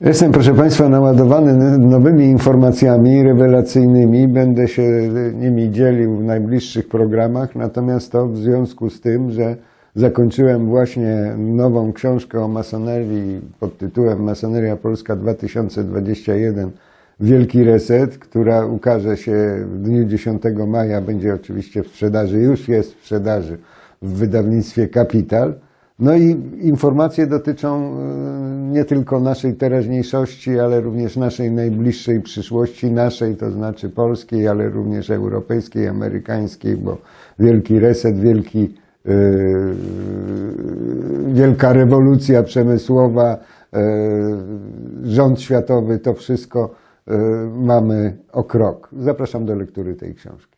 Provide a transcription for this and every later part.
Jestem, proszę Państwa, naładowany nowymi informacjami rewelacyjnymi. Będę się nimi dzielił w najbliższych programach, natomiast to w związku z tym, że zakończyłem właśnie nową książkę o masonerii pod tytułem Masoneria Polska 2021 Wielki Reset, która ukaże się w dniu 10 maja, będzie oczywiście w sprzedaży, już jest w sprzedaży w wydawnictwie Kapital. No i informacje dotyczą e, nie tylko naszej teraźniejszości, ale również naszej najbliższej przyszłości, naszej, to znaczy polskiej, ale również europejskiej, amerykańskiej, bo wielki reset, wielki, e, wielka rewolucja przemysłowa, e, rząd światowy, to wszystko e, mamy o krok. Zapraszam do lektury tej książki.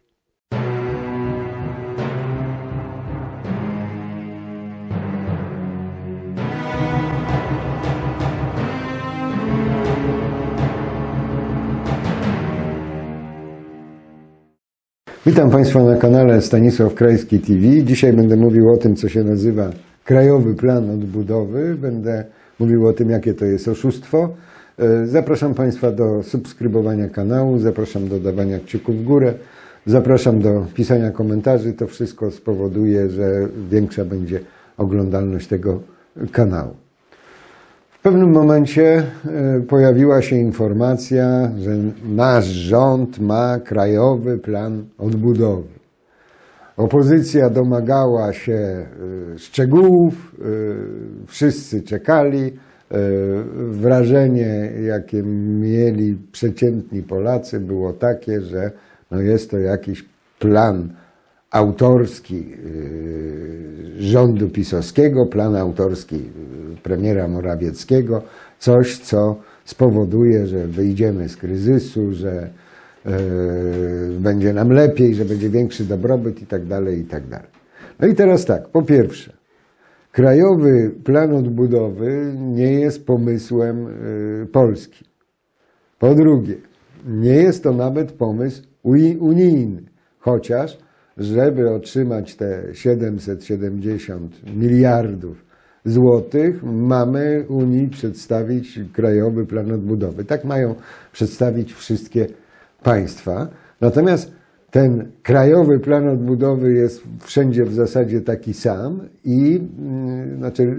Witam Państwa na kanale Stanisław Krajski TV. Dzisiaj będę mówił o tym, co się nazywa Krajowy Plan Odbudowy. Będę mówił o tym, jakie to jest oszustwo. E, Zapraszam Państwa do subskrybowania kanału, zapraszam do dawania kciuków w górę, zapraszam do pisania komentarzy. To wszystko spowoduje, że większa będzie oglądalność tego kanału. W pewnym momencie e, pojawiła się informacja, że nasz rząd ma krajowy plan odbudowy. Opozycja domagała się e, szczegółów, e, wszyscy czekali. Wrażenie, jakie mieli przeciętni Polacy, było takie, że no jest to jakiś plan autorski yy, rządu pisowskiego, plan autorski yy, premiera Morawieckiego, coś, co spowoduje, że wyjdziemy z kryzysu, że yy, będzie nam lepiej, że będzie większy dobrobyt i tak dalej, i tak dalej. No i teraz tak, po pierwsze, Krajowy Plan Odbudowy nie jest pomysłem Polski. Po drugie, nie jest to nawet pomysł unijny, chociaż, żeby otrzymać te 770 miliardów złotych, mamy Unii przedstawić Krajowy Plan Odbudowy. Tak mają przedstawić wszystkie państwa. Natomiast ten Krajowy Plan Odbudowy jest wszędzie w zasadzie taki sam i mm, znaczy,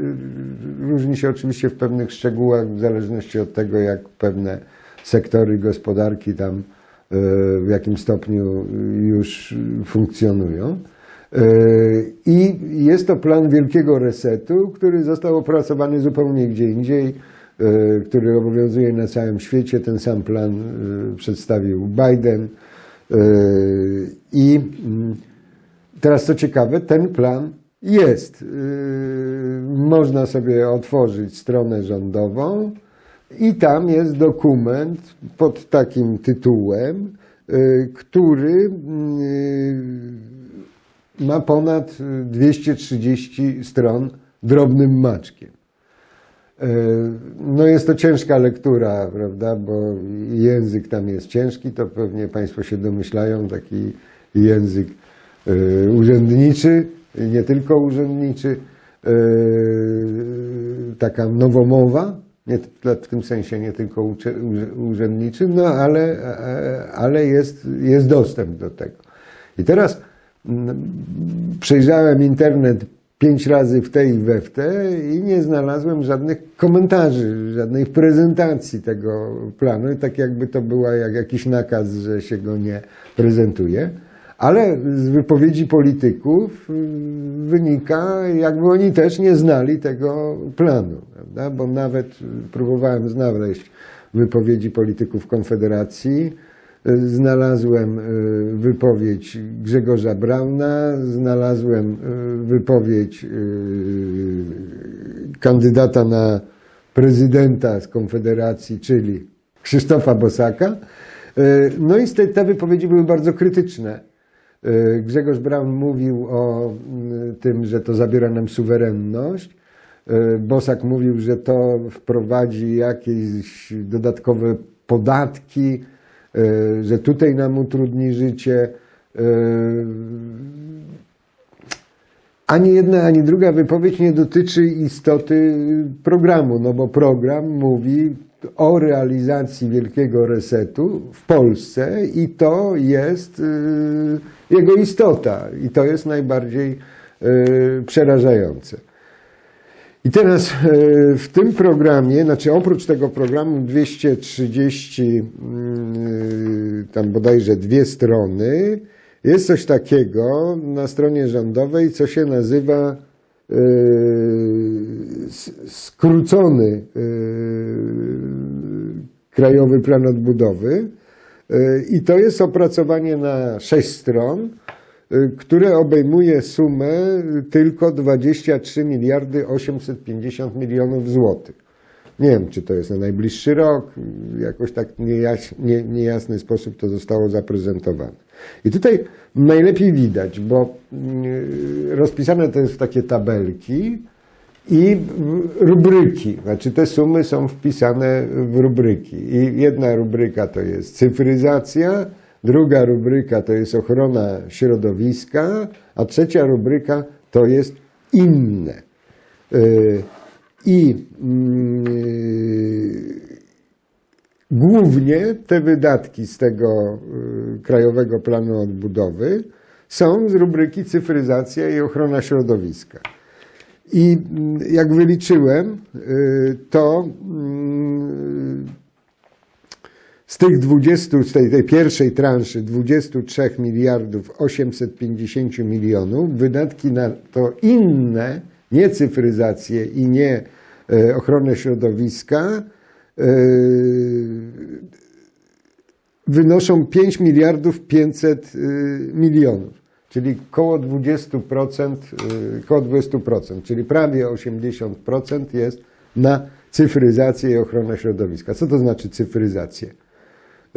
różni się oczywiście w pewnych szczegółach w zależności od tego, jak pewne sektory gospodarki tam w jakim stopniu już funkcjonują. E, I jest to plan wielkiego resetu, który został opracowany zupełnie gdzie indziej, e, który obowiązuje na całym świecie. Ten sam plan e, przedstawił Biden. I mm, teraz co ciekawe, ten plan jest. Można sobie otworzyć stronę rządową i tam jest dokument pod takim tytułem, yy, który yy, ma ponad 230 stron drobnym maczkiem. E, No jest to ciężka lektura, prawda, bo język tam jest ciężki, to pewnie Państwo się domyślają, taki język urzędniczy, nie tylko urzędniczy, taka nowomowa, nie, w tym sensie nie tylko ucze- urze- urzędniczy, no ale, e, ale jest, jest dostęp do tego. I teraz mm, przejrzałem internet pięć razy w te i we w te i nie znalazłem żadnych komentarzy, żadnej prezentacji tego planu. Tak jakby to była jak jakiś nakaz, że się go nie prezentuje. Ale z wypowiedzi polityków y, wynika, jakby oni też nie znali tego planu, prawda? bo nawet y, próbowałem znaleźć wypowiedzi polityków Konfederacji, y, znalazłem y, wypowiedź Grzegorza Brauna, znalazłem wypowiedź kandydata na prezydenta z Konfederacji, czyli Krzysztofa Bosaka. No i te, te wypowiedzi były bardzo krytyczne. Y, Grzegorz Braun mówił o mm, tym, że to zabiera nam suwerenność. Y, Bosak mówił, że to wprowadzi jakieś dodatkowe podatki, y, że tutaj nam utrudni życie. Ani jedna, ani druga wypowiedź nie dotyczy istoty programu, no bo program mówi o realizacji wielkiego resetu w Polsce i to jest y, jego istota i to jest najbardziej y, przerażające. I teraz e, w tym programie, znaczy oprócz tego programu 230, mm, tam bodajże dwie strony, jest coś takiego na stronie rządowej, co się nazywa skrócony Krajowy Plan Odbudowy. E, I to jest opracowanie na sześć stron, y, które obejmuje sumę tylko 23 miliardy 850 milionów złotych. Nie wiem, czy to jest na najbliższy rok, jakoś tak niejaś, nie, niejasny sposób to zostało zaprezentowane. I tutaj najlepiej widać, bo y, rozpisane to jest w takie tabelki i rubryki. Znaczy te sumy są wpisane w rubryki. I jedna rubryka to jest cyfryzacja, druga rubryka to jest ochrona środowiska, a trzecia rubryka to jest inne. Y, I mm, Głównie te wydatki z tego y, Krajowego Planu Odbudowy są z rubryki cyfryzacja i ochrona środowiska. I jak wyliczyłem, y, to mm, z tych 20, z tej, tej pierwszej transzy 23 miliardów 850 milionów, wydatki na to inne, nie cyfryzację i nie e, ochronę środowiska, e, wynoszą 5 miliardów 500 y, milionów, czyli koło 20%, y, koło 20%, czyli prawie 80% jest na cyfryzację i ochronę środowiska. Co to znaczy cyfryzację?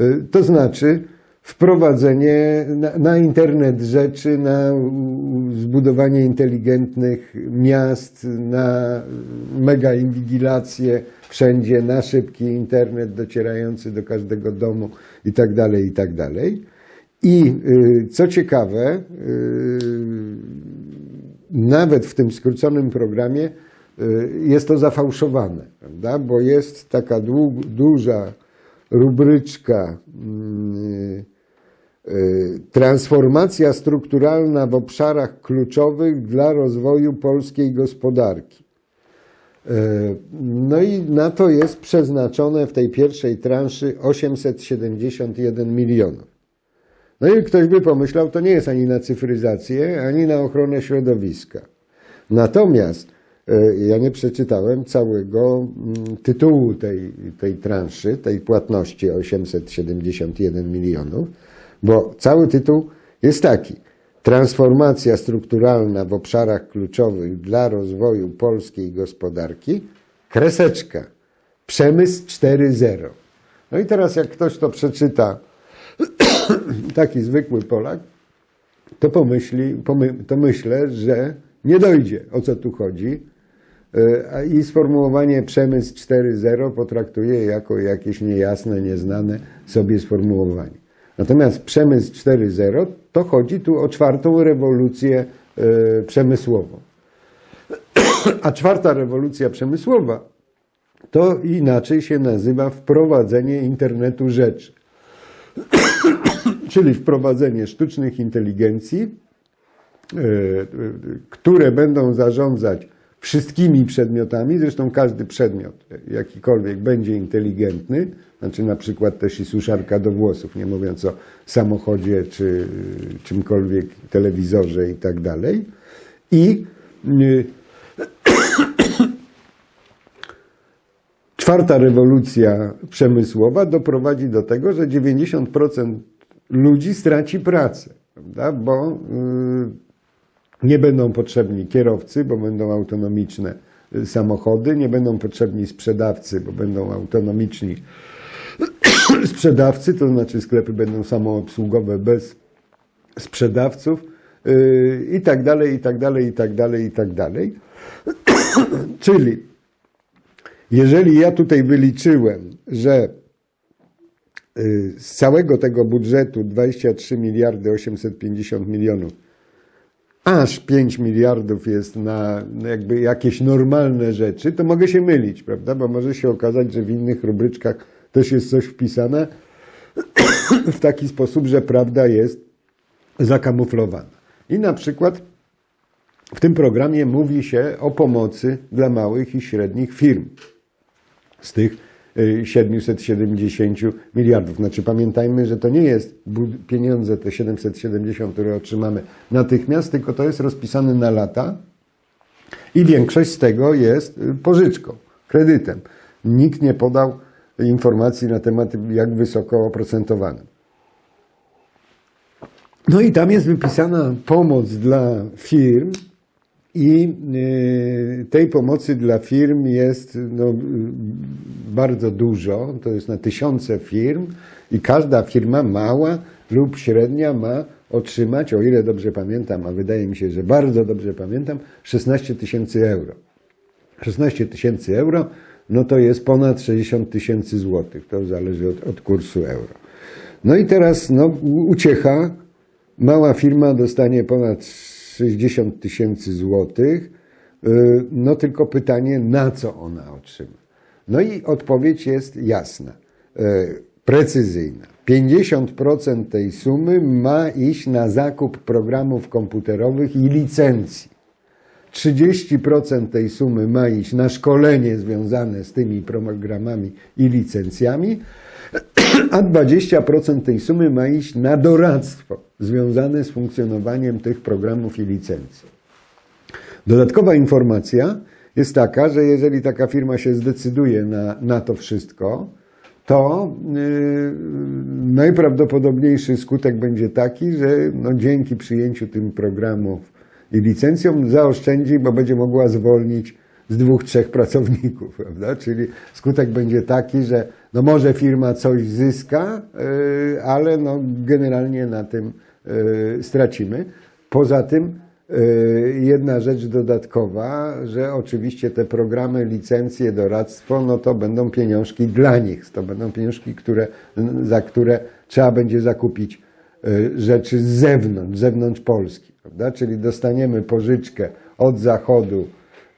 Y, To znaczy wprowadzenie na, na internet rzeczy, na zbudowanie inteligentnych miast, na mega inwigilację wszędzie, na szybki internet docierający do każdego domu i tak dalej, i y, co ciekawe, y, nawet w tym skróconym programie y, jest to zafałszowane, prawda? bo jest taka dług, duża rubryczka mm, transformacja strukturalna w obszarach kluczowych dla rozwoju polskiej gospodarki. No i na to jest przeznaczone w tej pierwszej transzy 871 milionów. No i ktoś by pomyślał, to nie jest ani na cyfryzację, ani na ochronę środowiska. Natomiast e, ja nie przeczytałem całego mm, tytułu tej, tej transzy, tej płatności 871 milionów, bo cały tytuł jest taki. Transformacja strukturalna w obszarach kluczowych dla rozwoju polskiej gospodarki, kreseczka, przemysł 4.0. No i teraz jak ktoś to przeczyta, taki zwykły Polak, to pomyśli, pomy, to myślę, że nie dojdzie o co tu chodzi. E, I sformułowanie przemysł 4.0 potraktuje jako jakieś niejasne, nieznane sobie sformułowanie. Natomiast przemysł 4.0 to chodzi tu o czwartą rewolucję e, przemysłową. A czwarta rewolucja przemysłowa to inaczej się nazywa wprowadzenie internetu rzeczy czyli wprowadzenie sztucznych inteligencji, e, e, które będą zarządzać wszystkimi przedmiotami, zresztą każdy przedmiot, jakikolwiek, będzie inteligentny, znaczy na przykład też i suszarka do włosów, nie mówiąc o samochodzie czy e, czymkolwiek, telewizorze i tak dalej. I czwarta rewolucja przemysłowa doprowadzi do tego, że 90% ludzi straci pracę, prawda? bo y, nie będą potrzebni kierowcy, bo będą autonomiczne y, samochody, nie będą potrzebni sprzedawcy, bo będą autonomiczni sprzedawcy, to znaczy sklepy będą samoobsługowe bez sprzedawców y, i tak dalej, i tak dalej, i tak dalej, i tak dalej. Czyli jeżeli ja tutaj wyliczyłem, że z całego tego budżetu 23 miliardy 850 milionów aż 5 miliardów jest na jakby jakieś normalne rzeczy, to mogę się mylić, prawda? Bo może się okazać, że w innych rubryczkach też jest coś wpisane w taki sposób, że prawda jest zakamuflowana. I na przykład w tym programie mówi się o pomocy dla małych i średnich firm z tych y, 770 miliardów. Znaczy pamiętajmy, że to nie jest pieniądze, te 770, które otrzymamy natychmiast, tylko to jest rozpisane na lata i większość z tego jest y, pożyczką, kredytem. Nikt nie podał informacji na temat, jak wysoko oprocentowanym. No i tam jest wypisana pomoc dla firm i y, tej pomocy dla firm jest no, bardzo dużo, to jest na tysiące firm i każda firma mała lub średnia ma otrzymać, o ile dobrze pamiętam, a wydaje mi się, że bardzo dobrze pamiętam, 16 tysięcy euro. 16 tysięcy euro, no to jest ponad 60 tysięcy złotych. To zależy od, od kursu euro. No i teraz no, uciecha. Mała firma dostanie ponad 60 tysięcy złotych. Y, No tylko pytanie, na co ona otrzyma? No i odpowiedź jest jasna, y, precyzyjna. 50% tej sumy ma iść na zakup programów komputerowych i licencji. 30% tej sumy ma iść na szkolenie związane z tymi programami i licencjami, a 20% tej sumy ma iść na doradztwo związane z funkcjonowaniem tych programów i licencji. Dodatkowa informacja jest taka, że jeżeli taka firma się zdecyduje na, na to wszystko, to yy, najprawdopodobniejszy skutek będzie taki, że no, dzięki przyjęciu tym programów i licencjom zaoszczędzi, bo będzie mogła zwolnić z dwóch, trzech pracowników, prawda? Czyli skutek będzie taki, że no może firma coś zyska, yy, ale no generalnie na tym stracimy. Poza tym yy, jedna rzecz dodatkowa, że oczywiście te programy, licencje, doradztwo, no to będą pieniążki dla nich. To będą pieniążki, które, za które trzeba będzie zakupić y, rzeczy z zewnątrz, zewnątrz Polski, prawda? Czyli dostaniemy pożyczkę od Zachodu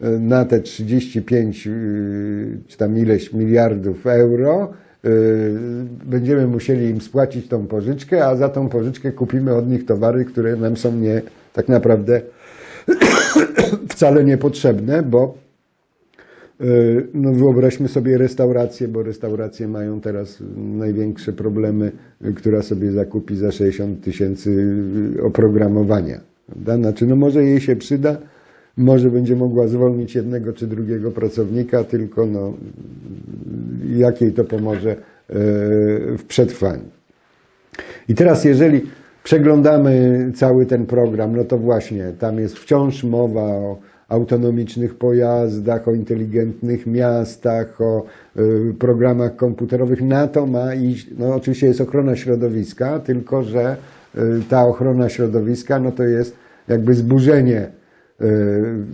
y, na te 35 y, czy tam ileś miliardów euro. Y, Będziemy musieli im spłacić tą pożyczkę, a za tą pożyczkę kupimy od nich towary, które nam są nie tak naprawdę wcale niepotrzebne, bo y, no wyobraźmy sobie restaurację, bo restauracje mają teraz największe problemy, która sobie zakupi za 60 tysięcy y, oprogramowania. Prawda? Znaczy, no może jej się przyda, może będzie mogła zwolnić jednego czy drugiego pracownika, tylko no, jak jej to pomoże y, w przetrwaniu. I teraz, jeżeli przeglądamy cały ten program, no to właśnie tam jest wciąż mowa o autonomicznych pojazdach, o inteligentnych miastach, o y, programach komputerowych. Na to ma iść, no oczywiście jest ochrona środowiska, tylko że y, ta ochrona środowiska, no to jest jakby zburzenie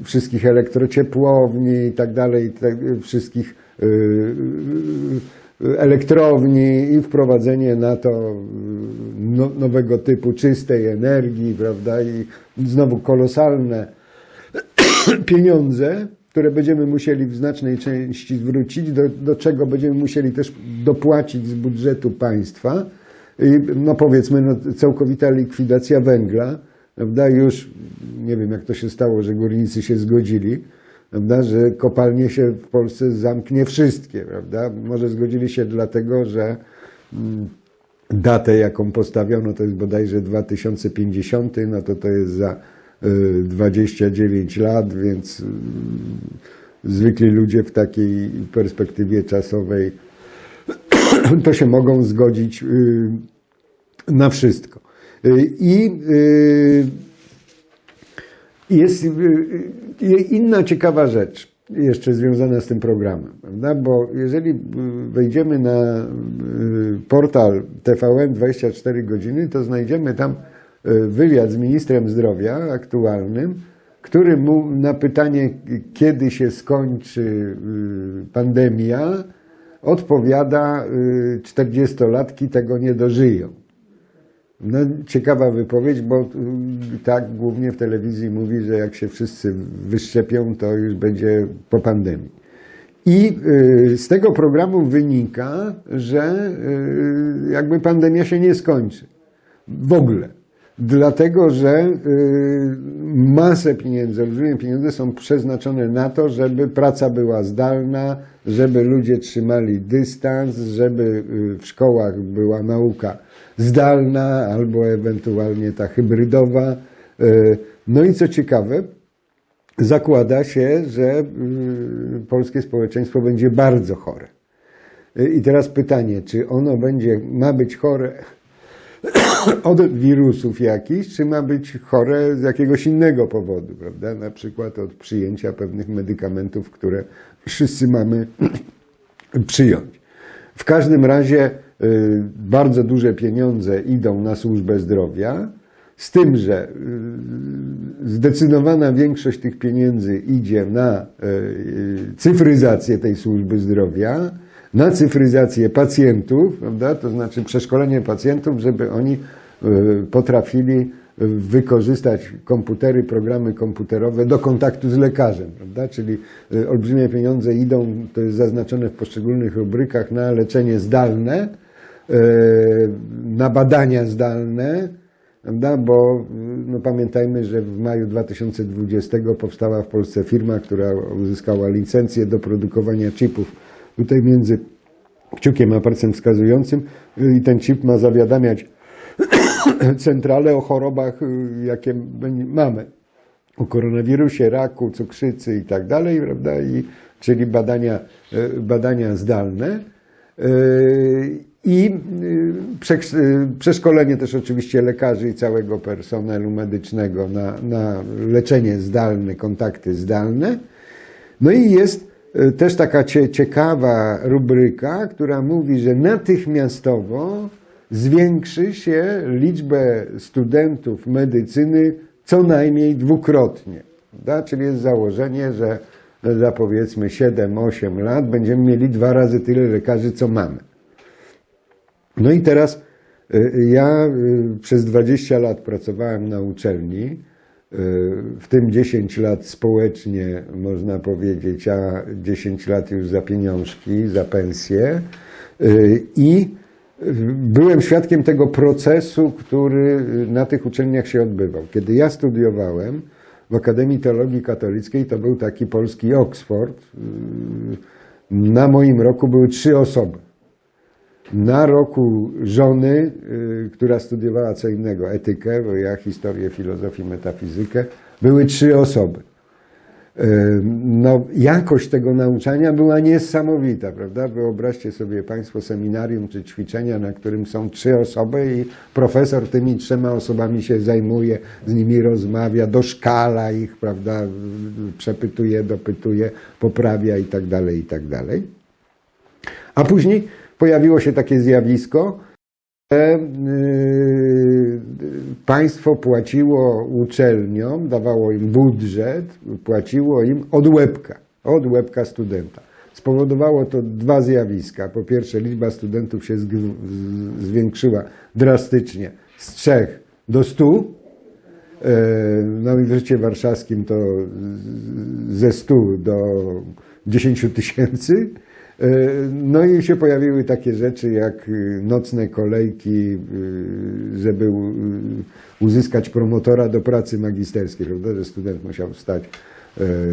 wszystkich elektrociepłowni i tak dalej, tak, y, wszystkich y, y, elektrowni i wprowadzenie na to y, no, nowego typu czystej energii, prawda? I znowu kolosalne pieniądze, które będziemy musieli w znacznej części zwrócić, do, do czego będziemy musieli też dopłacić z budżetu państwa. I, no powiedzmy, no, całkowita likwidacja węgla, prawda? Już nie wiem, jak to się stało, że górnicy się zgodzili, prawda? że kopalnie się w Polsce zamknie wszystkie, prawda? Może zgodzili się dlatego, że mm, datę, jaką postawiono, to jest bodajże 2050, no to to jest za y, 29 lat, więc y, zwykli ludzie w takiej perspektywie czasowej to się mogą zgodzić y, na wszystko. Y, I y, jest y, inna ciekawa rzecz jeszcze związana z tym programem, prawda? bo jeżeli wejdziemy na portal TVN 24 godziny, to znajdziemy tam wywiad z ministrem zdrowia aktualnym, który mu na pytanie, kiedy się skończy pandemia, odpowiada, y, 40-latki tego nie dożyją. No, ciekawa wypowiedź, bo y, tak głównie w telewizji mówi, że jak się wszyscy wyszczepią, to już będzie po pandemii. I y, z tego programu wynika, że y, jakby pandemia się nie skończy. W ogóle. Dlatego, że y, masę pieniędzy, olbrzymie pieniądze są przeznaczone na to, żeby praca była zdalna, żeby ludzie trzymali dystans, żeby y, w szkołach była nauka zdalna albo ewentualnie ta hybrydowa. Y, No i co ciekawe, zakłada się, że polskie społeczeństwo będzie bardzo chore. I teraz pytanie, czy ono będzie, ma być chore od wirusów jakichś, czy ma być chore z jakiegoś innego powodu, prawda? Na przykład od przyjęcia pewnych medykamentów, które wszyscy mamy przyjąć. W każdym razie y, bardzo duże pieniądze idą na służbę zdrowia, z tym, że y, zdecydowana większość tych pieniędzy idzie na y, cyfryzację tej służby zdrowia, na cyfryzację pacjentów, prawda? to znaczy przeszkolenie pacjentów, żeby oni y, potrafili wykorzystać komputery, programy komputerowe do kontaktu z lekarzem, prawda? Czyli y, olbrzymie pieniądze idą, to jest zaznaczone w poszczególnych rubrykach, na leczenie zdalne, na badania zdalne, prawda? bo no, pamiętajmy, że w maju 2020 powstała w Polsce firma, która uzyskała licencję do produkowania chipów. Tutaj między kciukiem a palcem wskazującym y, i ten chip ma zawiadamiać centralę o chorobach, y, jakie mamy. O koronawirusie, raku, cukrzycy i tak dalej, prawda? I, czyli badania, y, badania zdalne. I przeszkolenie też oczywiście lekarzy i całego personelu medycznego na, na leczenie zdalne, kontakty zdalne. No i jest też taka cie, ciekawa rubryka, która mówi, że natychmiastowo zwiększy się liczbę studentów medycyny co najmniej dwukrotnie. Prawda? Czyli jest założenie, że za powiedzmy 7-8 lat będziemy mieli dwa razy tyle lekarzy, co mamy. No i teraz y, ja y, przez 20 lat pracowałem na uczelni, w tym 10 lat społecznie, można powiedzieć, a 10 lat już za pieniążki, za pensję. Y, I byłem świadkiem tego procesu, który na tych uczelniach się odbywał. Kiedy ja studiowałem w Akademii Teologii Katolickiej, to był taki polski Oxford. Y, Na moim roku były trzy osoby na roku żony, y, która studiowała co innego, etykę, bo ja historię, filozofię, metafizykę, były trzy osoby. Y, No, jakość tego nauczania była niesamowita, prawda? Wyobraźcie sobie Państwo seminarium czy ćwiczenia, na którym są trzy osoby i profesor tymi trzema osobami się zajmuje, z nimi rozmawia, doszkala ich, prawda? Przepytuje, dopytuje, poprawia i tak dalej, i tak dalej. A później pojawiło się takie zjawisko, że y, państwo płaciło uczelniom, dawało im budżet, płaciło im od łebka, od łebka studenta. Spowodowało to dwa zjawiska. Po pierwsze, liczba studentów się zwiększyła drastycznie z trzech do stu. E, Na Uniwersytecie Warszawskim to ze 100 do 10 tysięcy. E, No i się pojawiły takie rzeczy jak y, nocne kolejki, y, żeby u- uzyskać promotora do pracy magisterskiej, prawda? że student musiał stać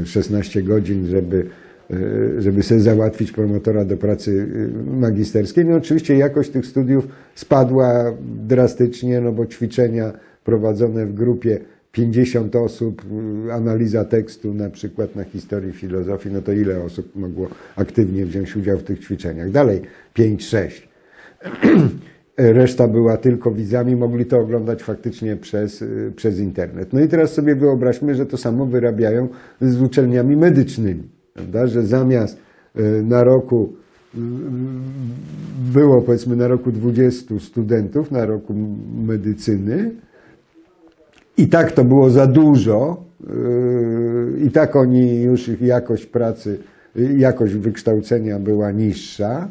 e, 16 godzin, żeby, e, żeby sobie załatwić promotora do pracy y, magisterskiej. No oczywiście jakość tych studiów spadła drastycznie, no bo ćwiczenia prowadzone w grupie 50 osób, y, analiza tekstu na przykład na historii filozofii, no to ile osób mogło aktywnie wziąć udział w tych ćwiczeniach? Dalej 5-6. Reszta była tylko widzami, mogli to oglądać faktycznie przez, y, przez internet. No i teraz sobie wyobraźmy, że to samo wyrabiają z uczelniami medycznymi, prawda? że zamiast y, na roku było powiedzmy na roku 20 studentów, na roku medycyny, i tak to było za dużo, yy, i tak oni już ich jakość pracy, yy, jakość wykształcenia była niższa,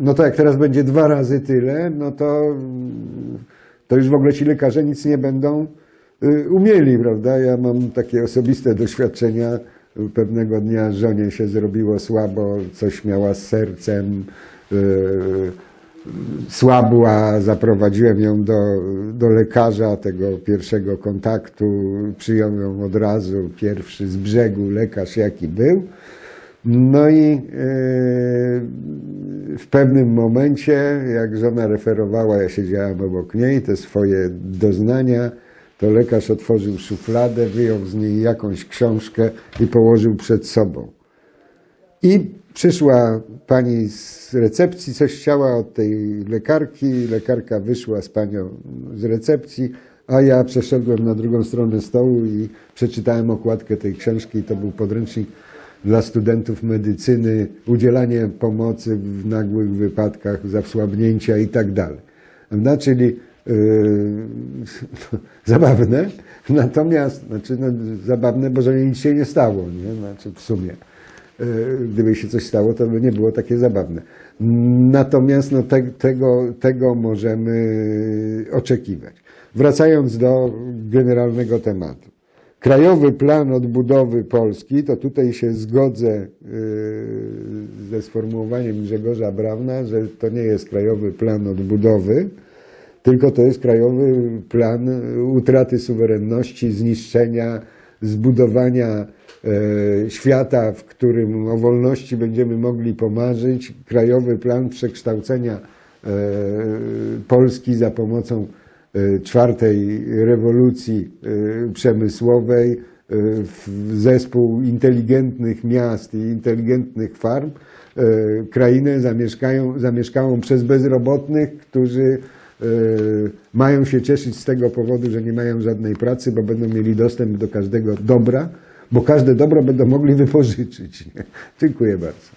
no to jak teraz będzie dwa razy tyle, no to, to już w ogóle ci lekarze nic nie będą y, umieli, prawda? Ja mam takie osobiste doświadczenia. Pewnego dnia żonie się zrobiło słabo, coś miała z sercem, słabła, zaprowadziłem ją do, do lekarza tego pierwszego kontaktu, przyjął ją od razu, pierwszy z brzegu lekarz jaki był. No i e, w pewnym momencie, jak żona referowała, ja siedziałem obok niej, te swoje doznania, to lekarz otworzył szufladę, wyjął z niej jakąś książkę i położył przed sobą. I przyszła pani z recepcji, coś chciała od tej lekarki. Lekarka wyszła z panią z recepcji, a ja przeszedłem na drugą stronę stołu i przeczytałem okładkę tej książki. To był podręcznik dla studentów medycyny, udzielanie pomocy w nagłych wypadkach, zasłabnięcia i tak dalej. Prawda? Czyli yy, zabawne, natomiast, znaczy no, zabawne, bo że nic się nie stało, nie? Znaczy w sumie. Yy, Gdyby się coś stało, to by nie było takie zabawne. Natomiast no, te, tego, tego możemy oczekiwać. Wracając do generalnego tematu. Krajowy Plan Odbudowy Polski, to tutaj się zgodzę yy, ze sformułowaniem Grzegorza Brauna, że to nie jest Krajowy Plan Odbudowy, tylko to jest Krajowy Plan utraty suwerenności, zniszczenia, zbudowania e, świata, w którym o wolności będziemy mogli pomarzyć, Krajowy Plan przekształcenia e, Polski za pomocą e, czwartej rewolucji e, przemysłowej e, w zespół inteligentnych miast i inteligentnych farm, e, krainę zamieszkają, zamieszkałą przez bezrobotnych, którzy e, mają się cieszyć z tego powodu, że nie mają żadnej pracy, bo będą mieli dostęp do każdego dobra, bo każde dobro będą mogli wypożyczyć. Dziękuję bardzo.